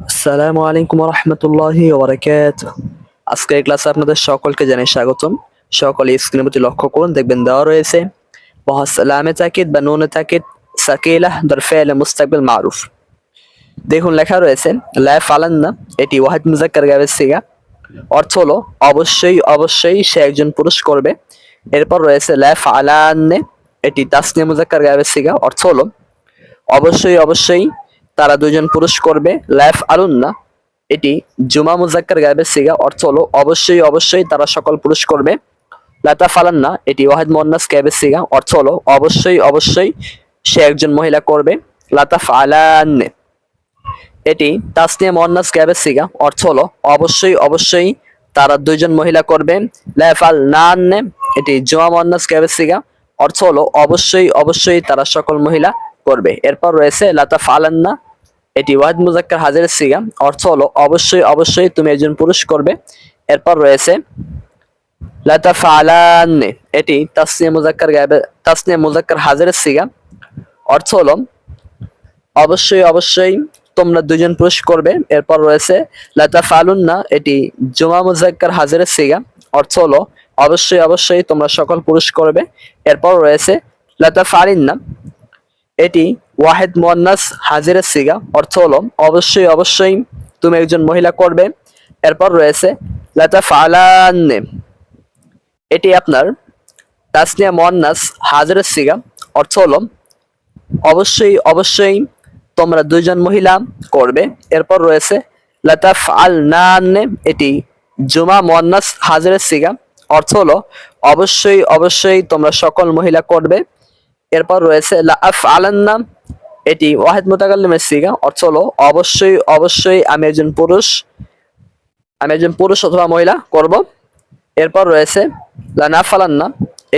আসসালামু আলাইকুম রহমতুল্লাহি ওবরাকাত আজকের ক্লাসে আপনাদের সকলকে জানাই স্বাগতম। সকলে স্ক্রিনের প্রতি লক্ষ্য করুন, দেখবেন দেওয়া রয়েছে বহস লামে তাকিদ বা নুনে তাকিদ সাকিলাহ দর ফেল, মুস্তাকবিল, মারুফ। দেখুন, লেখা রয়েছে, লা ফালান্না, এটি ওয়াহিদ মুজাক্কার গাবের সিগা। অর্থ হলো, অবশ্যই অবশ্যই সে একজন পুরুষ করবে। এরপর রয়েছে, লা ফালান্নে, এটি তাসনিয়া মুজাক্কার গাবের সিগা। অর্থ হলো, অবশ্যই অবশ্যই তারা দুজন পুরুষ করবে। লাইফ আলুন না এটি জুমা মুজাক্কার গায়েবের সিগা, অর্থ হলো অবশ্যই অবশ্যই তারা সকল পুরুষ করবে। লাতা ফালান না এটি ওয়াহিদ মোহান্নাস গায়েবের সিগা, অর্থ হলো অবশ্যই অবশ্যই সে একজন মহিলা করবে। লাতা ফালান্নে এটি তাসনিয়া মোহান্নাস গায়েবের সিগা, অর্থ হলো অবশ্যই অবশ্যই তারা দুইজন মহিলা করবে। লাফাল নান্নে এটি জুমা মোহান্নাস গায়েবের সিগা, অর্থ হলো অবশ্যই অবশ্যই তারা সকল মহিলা করবে। এরপর রয়েছে, লাতা ফালান্না এটি ওয়াহিদ মুজাক্কার হাজির সিগা অর্থ হলো, অবশ্যই অবশ্যই তুমি একজন পুরুষ করবে। এরপর রয়েছে, লাতা ফালান্নে এটি তাসনিয়া মুজাক্কার গায়েবে, তাসনিয়া মুজাক্কার হাজির সিগা অর্থ হলো, অবশ্যই অবশ্যই তোমরা দুজন পুরুষ করবে। এরপর রয়েছে, লাতা ফালুন্না এটি জুমা মুজাক্কার হাজিরের সিগা অর্থ হলো, অবশ্যই অবশ্যই তোমরা সকল পুরুষ করবে। এরপর রয়েছে, লাতা ফারিন্না এটি ওয়াহেদ মোয়ান্নাস হাজিরের সিগা, অর্থ হলো, অবশ্যই অবশ্যই তুমি একজন মহিলা করবে। এরপর রয়েছে, লাতা ফালান্নে। এটি আপনার তাসনিয়া মোয়ান্নাস হাজিরের সিগা, অর্থ হলো, অবশ্যই অবশ্যই তোমরা দুইজন মহিলা করবে। এরপর রয়েছে লাতাফ আল নান্নে এটি জুমা মোয়ান্নাস হাজিরের সিগা, অর্থ হলো, অবশ্যই অবশ্যই তোমরা সকল মহিলা করবে। এরপর রয়েছে লাফ আলান্না এটি ওয়াহেদ মুতাকাল্লিমের সিগা, অর্থ হলো অবশ্যই অবশ্যই আমি একজন পুরুষ, আমি একজন পুরুষ অথবা মহিলা করব। এরপর রয়েছে লানা ফালান্না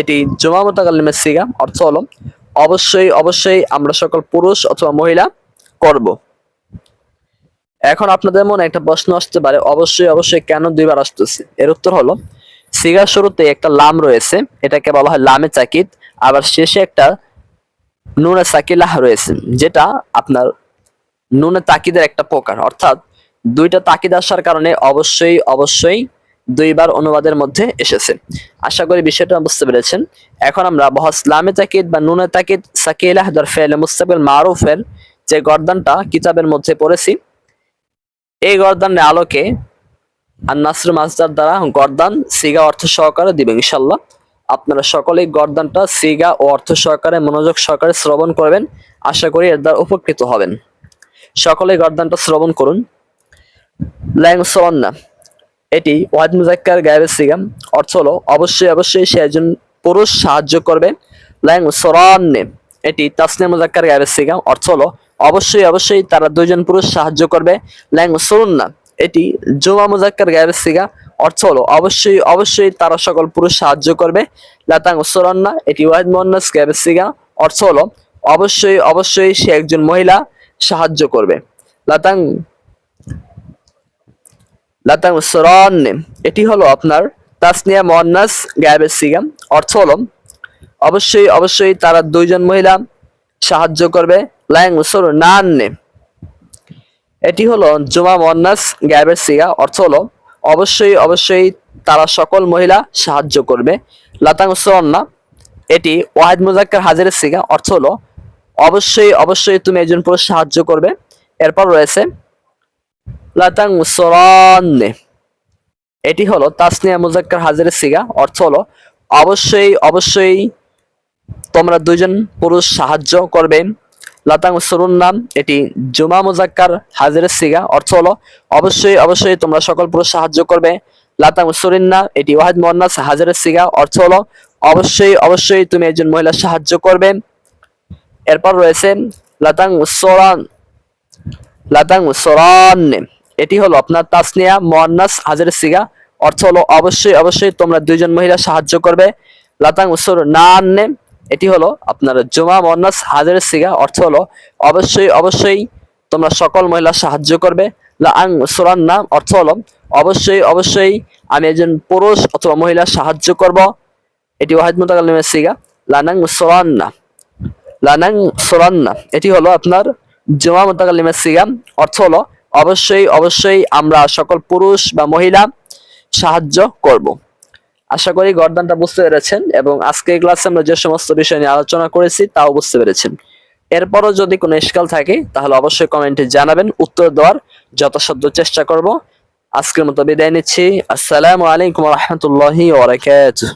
এটি জুমা মুতাকাল্লিমের সিগা, অর্থ হলো অবশ্যই অবশ্যই আমরা সকল পুরুষ অথবা মহিলা করব। এখন আপনাদের মনে একটা প্রশ্ন আসতে পারে, অবশ্যই অবশ্যই কেন দুইবার আসতেছে? এর উত্তর হলো সিগার শুরুতে একটা লাম রয়েছে, এটাকে বলা হয় লামে চাকিদ, আবার শেষে একটা নুনে সাকিলাহ রয়েছে, যেটা আপনার নুনে তাকিদের একটা প্রকার। অর্থাৎ দুইটা তাকিদ আসার কারণে অবশ্যই অবশ্যই দুইবার অনুবাদের মধ্যে এসেছে। আশা করি বিষয়টা বুঝতে পেরেছেন। এখন আমরা বহস লামে তাকিদ বা নুনে তাকিদ, সাকিলাহ দর ফেল, মুস্তাকিল মারুফের যে গর্দানটা কিতাবের মধ্যে পড়েছি, এই গর্দানের আলোকে আর নাসর মাসদার দ্বারা গর্দান, সিগা অর্থ সহকারে দিবে ইনশাল্লাহ আপনারা সকলেই গর্দানটা সিগা ও অর্থ সহকারে মনোযোগ সহকারে শ্রবণ করবেন। আশা করি এর দ্বারা উপকৃত হবেন। সকলেই গর্দানটা শ্রবণ করুন। ল্যাং সরন্না এটি ওয়াহিদ মুজাক্কার গায়েবের সিগাম। অর্থ হলো, অবশ্যই অবশ্যই সে একজন পুরুষ সাহায্য করবে। ল্যাং সরান্নে এটি তাসনে মুজাক্কার গায়েবের সিগাম। অর্থ হলো, অবশ্যই অবশ্যই তারা দুইজন পুরুষ সাহায্য করবে। ল্যাং সরুন্না এটি জুমা মুজাক্কার গায়েবের সিগা। অর্থ হলো, অবশ্যই অবশ্যই তারা সকল পুরুষ সাহায্য করবে। লাতাং সরান্না, এটি ওয়াহিদ মোহান্নাস গায়েবের সিগা। অর্থ হলো, অবশ্যই অবশ্যই সে একজন মহিলা সাহায্য করবে। লাতাং লাতাং সরান্নে, এটি হলো আপনার তাসনিয়া মোহান্নাস গায়েবের সিগা। অর্থ হলো, অবশ্যই অবশ্যই তারা দুইজন মহিলা সাহায্য করবে। লাং সর নান্নে এটি হলো জুমা মন্নাস গ্যাবের সিগা, অর্থ হলো অবশ্যই অবশ্যই তারা সকল মহিলা সাহায্য করবে। লাতাং সরন্না এটি ওয়াহিদ মুজাক্কার হাজিরের সিগা, অর্থ হলো অবশ্যই অবশ্যই তুমি একজন পুরুষ সাহায্য করবে। এরপর রয়েছে লাতাং সরান্নে এটি হলো তাসনিয়া মুজাক্কার হাজিরের সিগা, অর্থ হলো অবশ্যই অবশ্যই তোমরা দুজন পুরুষ সাহায্য করবে। লাতাং নাম, এটি জুমা মুজাক্কার হাজিরের সিগা। অর্থ হলো, অবশ্যই অবশ্যই তোমরা সকল পুরুষ সাহায্য করবে। লাতাং সরিন্না এটি ওয়াহিদ মোহান্নাস হাজিরের সিগা। অর্থ হলো, অবশ্যই অবশ্যই তুমি একজন মহিলা সাহায্য করবে। এরপর রয়েছে লাতাং সরান লাতাং সরান। এটি হলো আপনার তাসনিয়া মোহান্নাস হাজিরের সিগা। অর্থ হলো, অবশ্যই অবশ্যই তোমরা দুইজন মহিলা সাহায্য করবে। লাতাং সর না এটি হলো আপনার জুমা মোহান্নাস হাজিরের সিগা, অর্থ হলো অবশ্যই অবশ্যই তোমরা সকল মহিলা সাহায্য করবে। লাং সোরান্না অর্থ হলো অবশ্যই অবশ্যই আমি একজন পুরুষ অথবা মহিলা সাহায্য করব। এটি ওয়াহিদ মুতাকাল্লিমের সিগা। লানাং সোরান্না লানাং সোরান্না এটি হলো আপনার জুমা মুতাকাল্লিমের সিগা, অর্থ হলো অবশ্যই অবশ্যই আমরা সকল পুরুষ বা মহিলা সাহায্য করব। আশা করি গর্দানটা বুঝতে পেরেছেন এবং আজকে ক্লাসে আমরা যে সমস্ত বিষয় নিয়ে আলোচনা করেছি তাও বুঝতে পেরেছেন। এরপরও যদি কোনো ইস্কাল থাকে, তাহলে অবশ্যই কমেন্টে জানাবেন, উত্তর দেওয়ার যথাসাধ্য চেষ্টা করব। আজকের মতো বিদায় নিচ্ছি। আসসালামু আলাইকুম রহমতুল্লাহি ওবরাকাতুহ